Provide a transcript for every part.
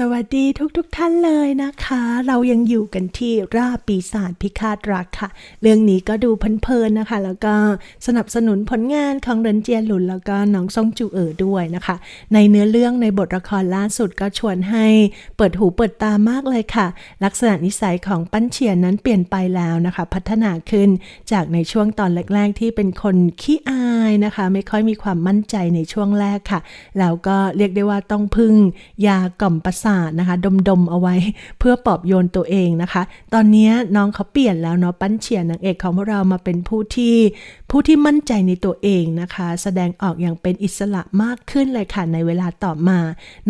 สวัสดีทุกๆทท่านเลยนะคะ เรายังอยู่กันที่ราปีศาจพิฆาตรักค่ะ เรื่องนี้ก็ดูเพลินๆนะคะ แล้วก็สนับสนุนผลงานของเรนเจียนหลุน แล้วก็น้องซงจูเอ๋อด้วยนะคะ ในเนื้อเรื่องในบทละครล่าสุดก็ชวนให้เปิดหูเปิดตามากเลยค่ะ ลักษณะนิสัยของปั้นเฉียนนั้นเปลี่ยนไปแล้วนะคะ พัฒนาขึ้นจากในช่วงตอนแรก ๆ ที่เป็นคนขี้อายนะคะ ไม่ค่อยมีความมั่นใจในช่วงแรกค่ะแล้วก็เรียกได้ว่าต้องพึ่งยากล่อมประสาทนะคะ ดมๆเอาไว้เพื่อปอบโยนตัวเองนะคะ ตอนนี้น้องเขาเปลี่ยนแล้วเนาะปั้นเฉียนนางเอกของพวกเรามาเป็นผู้ที่ผู้ที่มั่นใจในตัวเองนะคะ แสดงออกอย่างเป็นอิสระมากขึ้นเลยค่ะในเวลาต่อมา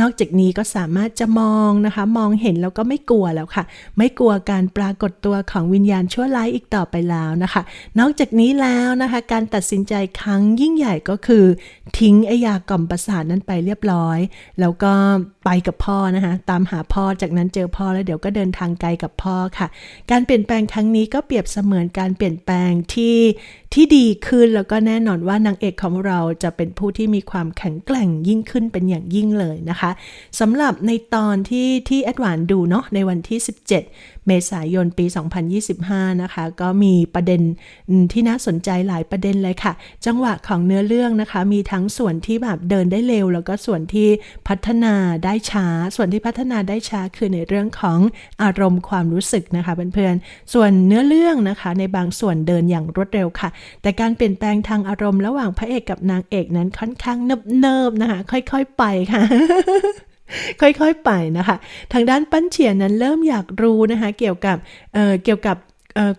นอกจากนี้ก็สามารถจะมองนะคะ มองเห็นแล้วก็ไม่กลัวแล้วค่ะ ไม่กลัวการปรากฏตัวของวิญญาณชั่วร้ายอีกต่อไปแล้วนะคะ นอกจากนี้แล้วนะคะ การตัดสินใจครั้งยิ่งใหญ่ก็คือ ทิ้งไอยากล่อมประสาทนั้นไปเรียบร้อย แล้วก็ไปกับพ่อนะคะตามหาพ่อจากนั้นเจอพ่อแล้วเดี๋ยวก็เดินทางไกลกับพ่อค่ะ การเปลี่ยนแปลงครั้งนี้ก็เปรียบเสมือนการเปลี่ยนแปลงที่ที่ดีขึ้นแล้วก็แน่นอนว่านางเอกของเราจะเป็นผู้ที่มีความแข็งแกร่งยิ่งขึ้นเป็นอย่างยิ่งเลยนะคะสำหรับในตอนที่ที่แอดวานดูเนาะในวันที่ 17 เมษายนปี 2025 นะคะ ก็มีประเด็นที่น่าสนใจหลายประเด็นเลยค่ะ จังหวะของเนื้อเรื่องนะคะ มีทั้งส่วนที่แบบเดินได้เร็ว แล้วก็ส่วนที่พัฒนาได้ช้าส่วนที่พัฒนาได้ช้าคือในเรื่องของอารมณ์ความรู้สึกนะคะเพื่อนๆ ส่วนเนื้อเรื่องนะคะในบางส่วนเดินอย่างรวดเร็วค่ะ แต่การเปลี่ยนแปลงทางอารมณ์ระหว่างพระเอกกับนางเอกนั้นค่อนข้างเนิบๆนะคะ ค่อยๆไปค่ะค่อยๆไปนะคะ ทางด้านปั้นเฉียนนั้นเริ่มอยากรู้นะคะ เกี่ยวกับเเกี่ยวกับ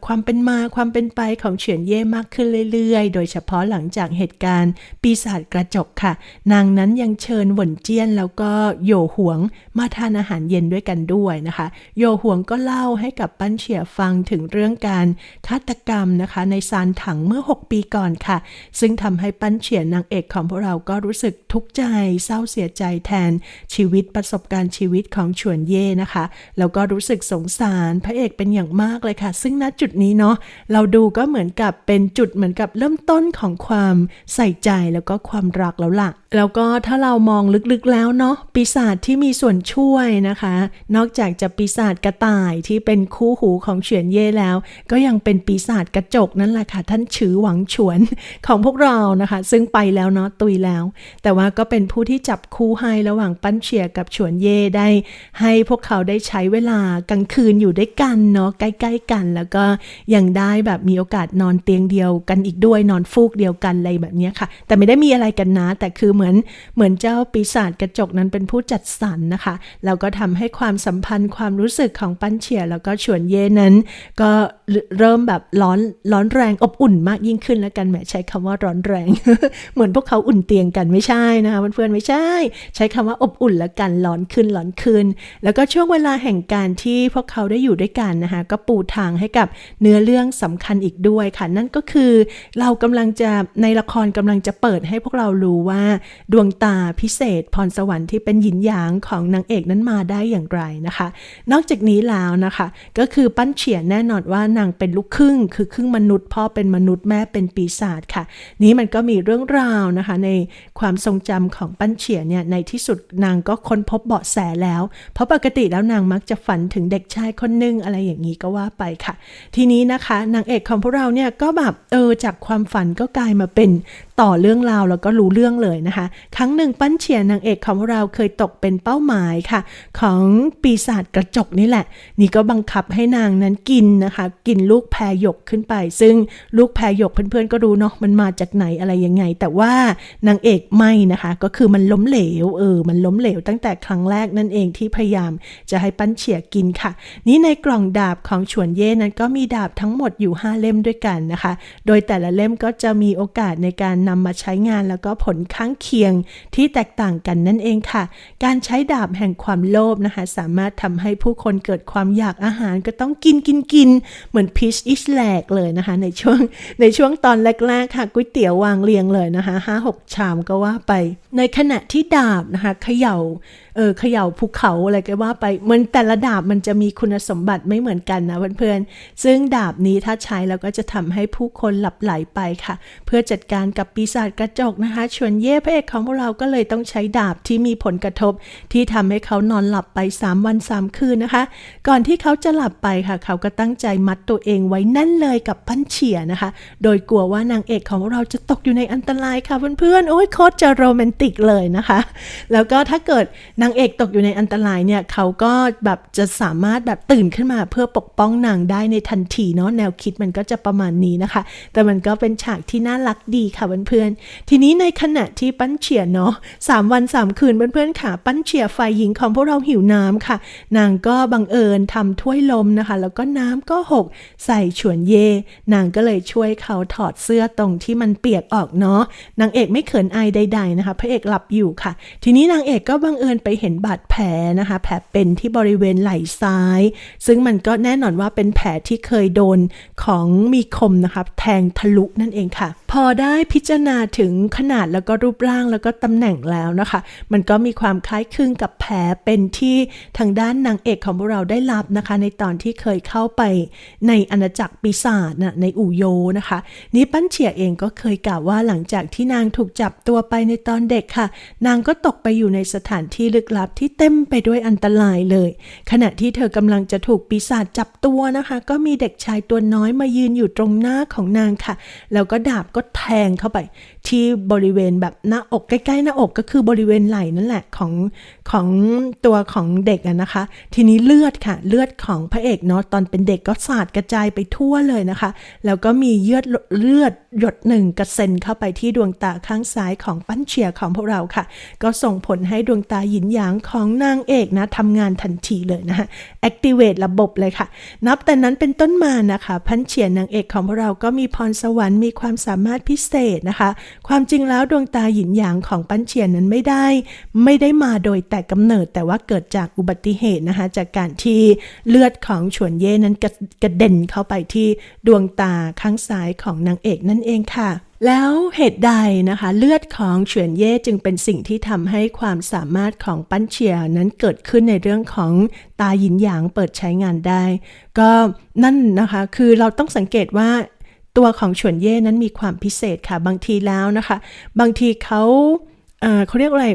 ความเป็นมาความเป็นไปของเฉียนเย่มากขึ้นเรื่อยๆ โดยเฉพาะหลังจากเหตุการณ์ ปีศาจกระจกค่ะ นางนั้นยังเชิญหวนเจี้ยนแล้วก็โยหวงมาทานอาหารเย็นด้วยกันด้วยนะคะ โยหวงก็เล่าให้กับปั้นเฉียฟังถึงเรื่องการฆาตกรรมนะคะ ในซานถังเมื่อ 6 ปีก่อนค่ะ ซึ่งทำให้ปั้นเฉียนนางเอกของพวกเราก็รู้สึกทุกข์ใจเศร้าเสียใจแทนชีวิตประสบการณ์ชีวิตของเฉวนเย่นะคะแล้วก็รู้สึกสงสารพระเอกเป็นอย่างมากเลยค่ะ ซึ่งณจุดนี้เนาะเราดูก็เหมือนกับเป็นจุดเหมือนกับเริ่มต้นของความใส่ใจแล้วก็ความรักแล้วล่ะแล้วก็ถ้าเรามองลึกๆแล้วเนาะปีศาจที่มีส่วนช่วยนะคะ นอกจากจะปีศาจกระต่ายที่เป็นคู่หูของเฉียนเย่แล้ว ก็ยังเป็นปีศาจกระจกนั่นแหละค่ะ ท่านฉือหวังฉวนของพวกเรานะคะ ซึ่งไปแล้วเนาะตุยแล้ว แต่ว่าก็เป็นผู้ที่จับคู่ให้ระหว่างปั้นเฉียกับฉวนเย่ได้ ให้พวกเขาได้ใช้เวลากลางคืนอยู่ด้วยกันเนาะใกล้ ๆ กัน แล้วก็ยังได้แบบมีโอกาสนอนเตียงเดียวกันอีกด้วยนอนฟูกเดียวกันอะไรแบบนี้ค่ะ แต่ไม่ได้มีอะไรกันนะแต่คือเหมือนเหมือนเจ้าปีศาจกระจกนั้นเป็นผู้จัดสรรนะคะ แล้วก็ทำให้ความสัมพันธ์ความรู้สึกของปั้นเฉียแล้วก็ชวนเย่นั้น ก็เริ่มแบบร้อนร้อนแรงอบอุ่นมากยิ่งขึ้นแล้วกันแหมใช้คำว่าร้อนแรง เหมือนพวกเขาอุ่นเตียงกันไม่ใช่นะคะเพื่อนๆไม่ใช่ ใช้คำว่าอบอุ่นแล้วกันร้อนขึ้นร้อนขึ้น แล้วก็ช่วงเวลาแห่งการที่พวกเขาได้อยู่ด้วยกันนะคะก็ปูทางให้กับเนื้อเรื่องสำคัญอีกด้วยค่ะ นั่นก็คือเรากำลังจะในละครกำลังจะเปิดให้พวกเรารู้ว่าดวงตาพิเศษ พรสวรรค์ที่เป็นหยินหยางของนางเอกนั้นมาได้อย่างไรนะคะ นอกจากนี้แล้วนะคะ ก็คือปั้นเฉียนแน่นอนว่านางเป็นลูกครึ่ง คือครึ่งมนุษย์พ่อเป็นมนุษย์แม่เป็นปีศาจค่ะ นี้มันก็มีเรื่องราวนะคะ ในความทรงจำของปั้นเฉียนเนี่ยในที่สุดนางก็ค้นพบเบาะแสแล้ว เพราะปกติแล้วนางมักจะฝันถึงเด็กชายคนนึงอะไรอย่างนี้ก็ว่าไปค่ะ ทีนี้นะคะนางเอกของพวกเราเนี่ยก็แบบเออจากความฝันก็กลายมาเป็นต่อเรื่องราวแล้วก็รู้เรื่องเลยนะคะครั้งหนึ่งปั้นเฉียนนางเอกของเราเคยตกเป็นเป้าหมายค่ะ ของปีศาจกระจกนี่แหละ นี่ก็บังคับให้นางนั้นกินนะคะ กินลูกแพรหยกขึ้นไป ซึ่งลูกแพรหยกเพื่อนๆก็รู้เนาะมันมาจากไหนอะไรยังไง แต่ว่านางเอกไม่นะคะ ก็คือมันล้มเหลวเออมันล้มเหลวตั้งแต่ครั้งแรกนั่นเองที่พยายามจะให้ปั้นเฉียกินค่ะ นี่ในกล่องดาบของฉวนเย่นั้นก็มีดาบทั้งหมดอยู่ 5 เล่มด้วยกันนะคะ โดยแต่ละเล่มก็จะมีโอกาสในการนำมาใช้งานแล้วก็ผลข้างเคียงที่แตกต่างกันนั่นเองค่ะ การใช้ดาบแห่งความโลภนะคะ สามารถทำให้ผู้คนเกิดความอยากอาหารก็ต้องกินกินกินเหมือนพีชอิสแลกเลยนะคะ ในช่วงในช่วงตอนแรกๆค่ะก๋วยเตี๋ยววางเรียงเลยนะคะห้าหกชามก็ว่าไป ในขณะที่ดาบนะคะเขย่าเออเขย่าภูเขาอะไรก็ว่าไปมันแต่ละดาบมันจะมีคุณสมบัติไม่เหมือนกันนะเพื่อนๆซึ่งดาบนี้ถ้าใช้แล้วก็จะทำให้ผู้คนหลับไหลไปค่ะ เพื่อจัดการกับปีศาจกระจกนะคะชวนเย่พระเกของพวกเราก็เลยต้องใช้ดาบที่มีผลกระทบ ที่ทำให้เขานอนหลับไป 3 วัน 3 คืนนะคะ ก่อนที่เขาจะหลับไปค่ะ เขาก็ตั้งใจมัดตัวเองไว้แน่นเลยกับปั้นเฉียนะคะ โดยกลัวว่านางเอกของเราจะตกอยู่ในอันตรายค่ะเพื่อนๆโอ้ยโคตรจะโรแมนติกเลยนะคะ แล้วก็ถ้าเกิดนางเอกตกอยู่ในอันตรายเนี่ยเขาก็แบบจะสามารถแบบตื่นขึ้นมาเพื่อปกป้องนางได้ในทันทีเนาะแนวคิดมันก็จะประมาณนี้นะคะ แต่มันก็เป็นฉากที่น่ารักดีค่ะเพื่อนๆทีนี้ในขณะที่ปันเฉียเนาะสามวันสามคืนเพื่อนๆค่ะ ปั้นเฉียฝ่ายหญิงของพวกเราหิวน้ำค่ะ นางก็บังเอิญทำถ้วยลมนะคะ แล้วก็น้ำก็หกใส่ฉวนเย นางก็เลยช่วยเขาถอดเสื้อตรงที่มันเปียกออกเนาะนางเอกไม่เขินอายใด ๆนะคะ พระเอกหลับอยู่ค่ะ ทีนี้นางเอกก็บังเอิญไปเห็นบาดแผลนะคะ แผลเป็นที่บริเวณไหล่ซ้าย ซึ่งมันก็แน่นอนว่าเป็นแผลที่เคยโดนของมีคมนะคะแทงทะลุนั่นเองค่ะ พอได้พิจารณาถึงขนาดแล้วก็รูปร่างแล้วก็ตำแหน่งแล้วนะคะ มันก็มีความคล้ายคลึงกับแผลเป็นที่ทางด้านนางเอกของพวกเราได้รับนะคะ ในตอนที่เคยเข้าไปในอาณาจักรปีศาจนะในอู่โยนะคะ นี่ปั้นเฉียเองก็เคยกล่าวว่าหลังจากที่นางถูกจับตัวไปในตอนเด็กค่ะ นางก็ตกไปอยู่ในสถานที่ลึกลับที่เต็มไปด้วยอันตรายเลย ขณะที่เธอกำลังจะถูกปีศาจจับตัวนะคะ ก็มีเด็กชายตัวน้อยมายืนอยู่ตรงหน้าของนางค่ะ แล้วก็ดาบก็แทงเข้าไปที่บริเวณแบบหน้าอกใกล้ๆหน้าอกก็คือบริเวณไหล่นั่นแหละของของตัวของเด็กอะนะคะ ทีนี้เลือดค่ะ เลือดของพระเอกเนาะตอนเป็นเด็กก็สาดกระจายไปทั่วเลยนะคะ แล้วก็มีเลือดเลือดหยดหนึ่งกระเซ็นเข้าไปที่ดวงตาข้างซ้ายของปั้นเชียร์ของพวกเราค่ะ ก็ส่งผลให้ดวงตาหยินหยางของนางเอกนะทำงานทันทีเลยนะคะ activate ระบบเลยค่ะ นับแต่นั้นเป็นต้นมานะคะ พันเฉียนนางเอกของพวกเราก็มีพรสวรรค์มีความสามารถพิเศษนะคะ ความจริงแล้วดวงตาหยินหยางของปั้นเฉียนนั้นไม่ได้ ไม่ได้มาโดยแต่กำเนิดแต่ว่าเกิดจากอุบัติเหตุนะคะ จากการที่เลือดของฉวนเย่นั้นกระกระเด็นเข้าไปที่ดวงตาข้างซ้ายของนางเอกนั่นเองค่ะแล้วเหตุใดนะคะ เลือดของเฉียนเย่จึงเป็นสิ่งที่ทำให้ความสามารถของปั้นเฉียนั้นเกิดขึ้นในเรื่องของตาหยินหยางเปิดใช้งานได้ ก็นั่นนะคะคือเราต้องสังเกตว่า ตัวของฉวนเย่นั้นมีความพิเศษค่ะ บางทีแล้วนะคะ บางทีเขาเเขาเรียกอะไร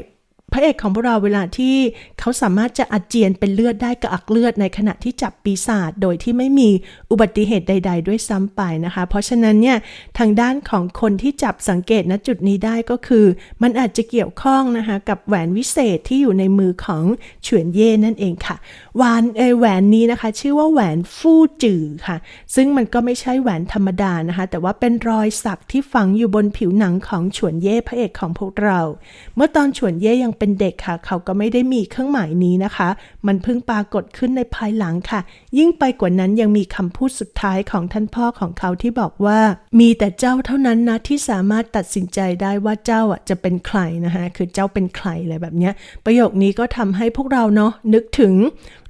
พระเอกของพวกเราเวลาที่เขาสามารถจะอาเจียนเป็นเลือดได้กระอักเลือดในขณะที่จับปีศาจโดยที่ไม่มีอุบัติเหตุใด ๆ ด้วยซ้ำไปนะคะ เพราะฉะนั้นเนี่ยทางด้านของคนที่จับสังเกตณจุดนี้ได้ก็คือ มันอาจจะเกี่ยวข้องนะคะกับแหวนวิเศษที่อยู่ในมือของเฉวนเย่นั่นเองค่ะวานเอแหวนนี้นะคะ ชื่อว่าแหวนฟู่จื่อค่ะ ซึ่งมันก็ไม่ใช่แหวนธรรมดานะคะ แต่ว่าเป็นรอยสักที่ฝังอยู่บนผิวหนังของเฉวนเย่พระเอกของพวกเรา เมื่อตอนเฉวนเย่ยังเป็นเด็กค่ะ เขาก็ไม่ได้มีเครื่องหมายนี้นะคะ มันเพิ่งปรากฏขึ้นในภายหลังค่ะ ยิ่งไปกว่านั้นยังมีคำพูดสุดท้ายของท่านพ่อของเขาที่บอกว่า มีแต่เจ้าเท่านั้นนะที่สามารถตัดสินใจได้ว่าเจ้าอะจะเป็นใครนะคะคือเจ้าเป็นใครอะไรแบบเนี้ยประโยคนี้ก็ทำให้พวกเราเนาะนึกถึง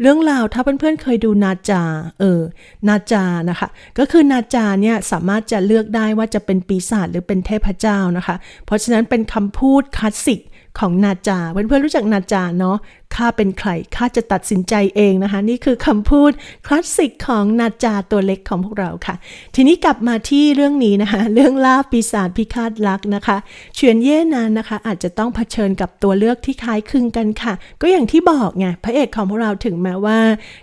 เรื่องราวถ้าเพื่อนๆเคยดูนาจาเออนาจานะคะ ก็คือนาจาเนี่ยสามารถจะเลือกได้ว่าจะเป็นปีศาจหรือเป็นเทพเจ้านะคะ เพราะฉะนั้นเป็นคำพูดคลาสสิก ของนาจา เพื่อนๆรู้จักนาจาเนาะ ข้าเป็นใครข้าจะตัดสินใจเองนะคะ นี่คือคำพูดคลาสสิกของนาจาตัวเล็กของพวกเราค่ะ ทีนี้กลับมาที่เรื่องนี้นะคะ เรื่องล่าปีศาจพิฆาตรักนะคะเฉียนเย่นั้นนะคะ อาจจะต้องเผชิญกับตัวเลือกที่คล้ายคลึงกันค่ะ ก็อย่างที่บอกไงพระเอกของพวกเราถึงแม้ว่า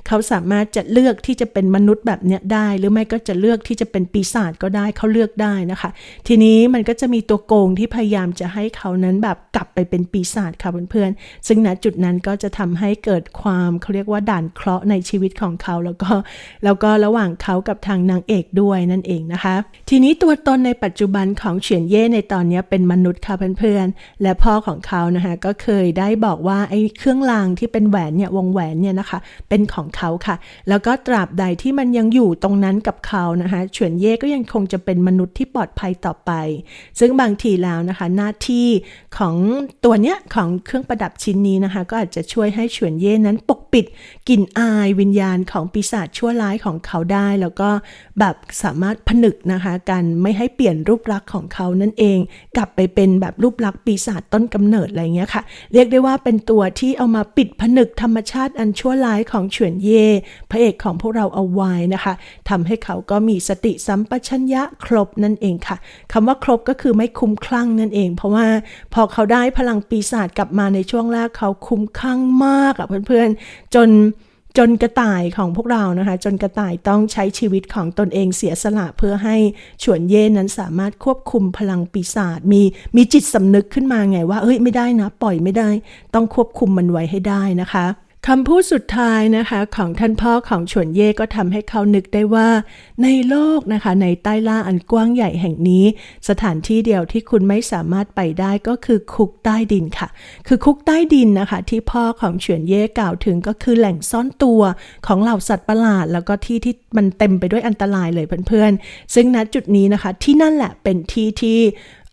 เขาสามารถจะเลือกที่จะเป็นมนุษย์แบบเนี้ยได้ หรือไม่ก็จะเลือกที่จะเป็นปีศาจก็ได้เขาเลือกได้นะคะ ทีนี้มันก็จะมีตัวโกงที่พยายามจะให้เขานั้นแบบกลับไปเป็นปีศาจค่ะเพื่อนๆซึ่งณจุดนั้นก็จะทำให้เกิดความเขาเรียกว่าด่านเคราะห์ในชีวิตของเขาแล้วก็แล้วก็ระหว่างเขากับทางนางเอกด้วยนั่นเองนะคะ ทีนี้ตัวตนในปัจจุบันของเฉียนเย่ในตอนนี้เป็นมนุษย์ค่ะเพื่อนๆ และพ่อของเขานะคะก็เคยได้บอกว่าไอ้เครื่องรางที่เป็นแหวนเนี่ยวงแหวนเนี่ยนะคะเป็นของเขาค่ะ แล้วก็ตราบใดที่มันยังอยู่ตรงนั้นกับเขานะคะเฉียนเย่ก็ยังคงจะเป็นมนุษย์ที่ปลอดภัยต่อไป ซึ่งบางทีแล้วนะคะหน้าที่ของตัวเนี้ยของเครื่องประดับชิ้นนี้นะคะ ก็อาจจะช่วยให้เฉวนเย่นั้นปกปิด กลิ่นอายวิญญาณของปีศาจชั่วร้ายของเขาได้ แล้วก็แบบสามารถผนึกนะคะกันไม่ให้เปลี่ยนรูปลักษณ์ของเขานั่นเอง กลับไปเป็นแบบรูปลักษณ์ปีศาจต้นกำเนิดอะไรเงี้ยค่ะ เรียกได้ว่าเป็นตัวที่เอามาปิดผนึกธรรมชาติอันชั่วร้ายของเฉวนเย่พระเอกของพวกเราเอาไว้นะคะทำให้เขาก็มีสติสัมปชัญญะครบนั่นเองค่ะคำว่าครบก็คือไม่คุ้มคลั่งนั่นเอง เพราะว่าพอเขาได้พลังปีศาจกลับมาในช่วงแรกเขาคุ้มคลั่งมากอะเพื่อนๆจน จนกระต่ายของพวกเรานะคะ จนกระต่ายต้องใช้ชีวิตของตนเองเสียสละเพื่อให้ฉวนเย่นั้นสามารถควบคุมพลังปีศาจมีมีจิตสำนึกขึ้นมาไงว่าเอ้ยไม่ได้นะ ปล่อยไม่ได้ ต้องควบคุมมันไว้ให้ได้นะคะ คำพูดสุดท้ายนะคะของท่านพ่อของฉวนเย่ก็ทำให้เขานึกได้ว่า ในโลกนะคะในใต้ล่าอันกว้างใหญ่แห่งนี้ สถานที่เดียวที่คุณไม่สามารถไปได้ก็คือคุกใต้ดินค่ะ คือคุกใต้ดินนะคะ ที่พ่อของเฉวนเย่กล่าวถึงก็คือแหล่งซ่อนตัวของเหล่าสัตว์ประหลาด แล้วก็ที่ที่มันเต็มไปด้วยอันตรายเลยเพื่อนๆ ซึ่งณจุดนี้นะคะ ที่นั่นแหละเป็นที่ที่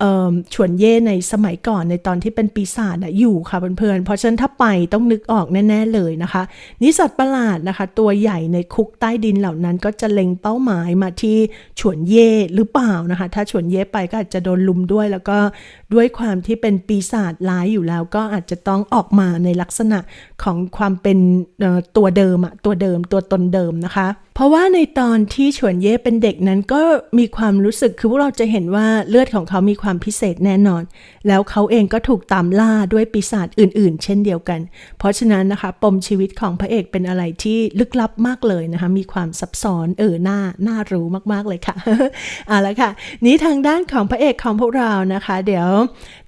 เอ่อฉวนเย่ในสมัยก่อนในตอนที่เป็นปีศาจอยู่ค่ะเพื่อนๆ เพราะฉะนั้นถ้าไปต้องนึกออกแน่ ๆ เลยนะคะ นิสัตว์ประหลาดนะคะ ตัวใหญ่ในคุกใต้ดินเหล่านั้นก็จะเล็งเป้าหมายมาที่ฉวนเย่หรือเปล่านะคะ ถ้าฉวนเย่ไปก็อาจจะโดนลุมด้วยแล้วก็ด้วยความที่เป็นปีศาจร้ายอยู่แล้ว ก็อาจจะต้องออกมาในลักษณะของความเป็นตัวเดิมอะตัวเดิมตัวตนเดิมนะคะ เพราะว่าในตอนที่ฉวนเย่เป็นเด็กนั้นก็มีความรู้สึกคือพวกเราจะเห็นว่าเลือดของเขามีความพิเศษแน่นอน แล้วเขาเองก็ถูกตามล่าด้วยปีศาจอื่น ๆ เช่นเดียวกัน เพราะฉะนั้นนะคะปมชีวิตของพระเอกเป็นอะไรที่ลึกลับมากเลยนะคะมีความซับซ้อนเออหน้าน่ารู้มากๆเลยค่ะเอาละค่ะ นี้ทางด้านของพระเอกของพวกเรานะคะ เดี๋ยว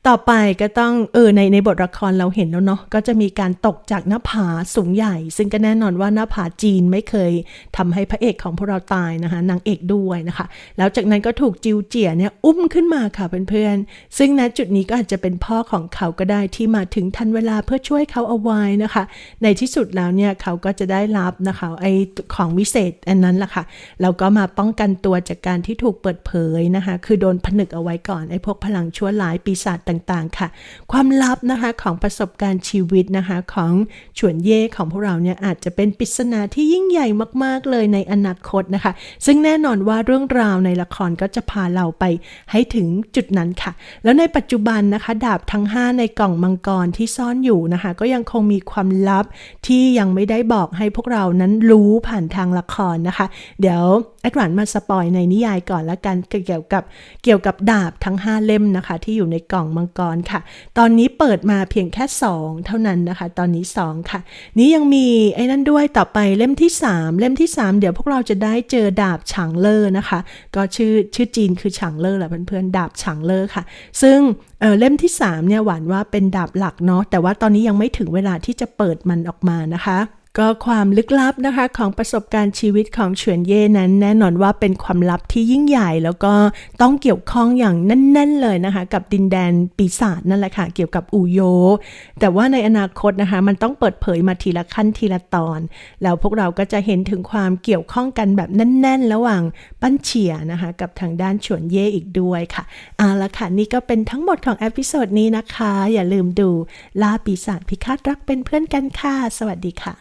ต่อไปก็ต้องเออในในบทละครเราเห็นแล้วเนาะก็จะมีการตกจากหน้าผาสูงใหญ่ ซึ่งก็แน่นอนว่าหน้าผาจีนไม่เคยทำให้พระเอกของพวกเราตายนะคะนางเอกด้วยนะคะ แล้วจากนั้นก็ถูกจิวเจียเนี่ยอุ้มขึ้นมาค่ะเพื่อนๆซึ่งณจุดนี้ก็อาจจะเป็นพ่อของเขาก็ได้ที่มาถึงทันเวลาเพื่อช่วยเขาเอาไว้นะคะ ในที่สุดแล้วเนี่ยเขาก็จะได้รับนะคะไอของวิเศษอันนั้นแหละค่ะแล้วก็มาป้องกันตัวจากการที่ถูกเปิดเผยนะคะ คือโดนผนึกเอาไว้ก่อนไอพวกพลังชั่วร้ายปีศาจต่างๆค่ะ ความลับนะคะของประสบการณ์ชีวิตนะคะของฉวนเย่ของพวกเราเนี่ยอาจจะเป็นปริศนาที่ยิ่งใหญ่มากๆเลยในอนาคตนะคะ ซึ่งแน่นอนว่าเรื่องราวในละครก็จะพาเราไปให้ถึงจุดนั้นค่ะ แล้วในปัจจุบันนะคะ ดาบทั้ง 5 ในกล่องมังกรที่ซ่อนอยู่นะคะ ก็ยังคงมีความลับที่ยังไม่ได้บอกให้พวกเรานั้นรู้ผ่านทางละครนะคะ เดี๋ยว แอดวานมาสปอยในนิยายก่อนละกันเกี่ยวกับเกี่ยวกับดาบทั้ง 5 เล่มนะคะ ที่อยู่ในกล่องมังกรค่ะ ตอนนี้เปิดมาเพียงแค่ 2 เท่านั้นนะคะ ตอนนี้ 2 ค่ะ นี้ยังมีไอ้นั่นด้วยต่อไปเล่มที่ 3 เล่มที่ 3 เดี๋ยวพวกเราจะได้เจอดาบฉางเลอร์นะคะ ก็ชื่อชื่อจีนคือฉางเลอร์แหละเพื่อนๆดาบฉางเลอร์ค่ะ ซึ่งเออเล่มที่3เนี่ยหวานว่าเป็นดาบหลักเนาะแต่ว่าตอนนี้ยังไม่ถึงเวลาที่จะเปิดมันออกมานะคะ ก็ความลึกลับนะคะของประสบการณ์ชีวิตของเฉวนเย่นั้น แน่นอนว่าเป็นความลับที่ยิ่งใหญ่ แล้วก็ต้องเกี่ยวข้องอย่างแน่น ๆ เลยนะคะ กับดินแดนปีศาจนั่นแหละค่ะ เกี่ยวกับอูโย แต่ว่าในอนาคตนะคะมันต้องเปิดเผยมาทีละขั้นทีละตอน แล้วพวกเราก็จะเห็นถึงความเกี่ยวข้องกันแบบแน่น ๆ ระหว่างปั้นเฉียนะคะกับทางด้านเฉวนเย่อีกด้วยค่ะเอาละค่ะนี่ก็เป็นทั้งหมดของเอพิโซดนี้นะคะ อย่าลืมดูล่าปีศาจพิฆาตรักเป็นเพื่อนกันค่ะสวัสดีค่ะ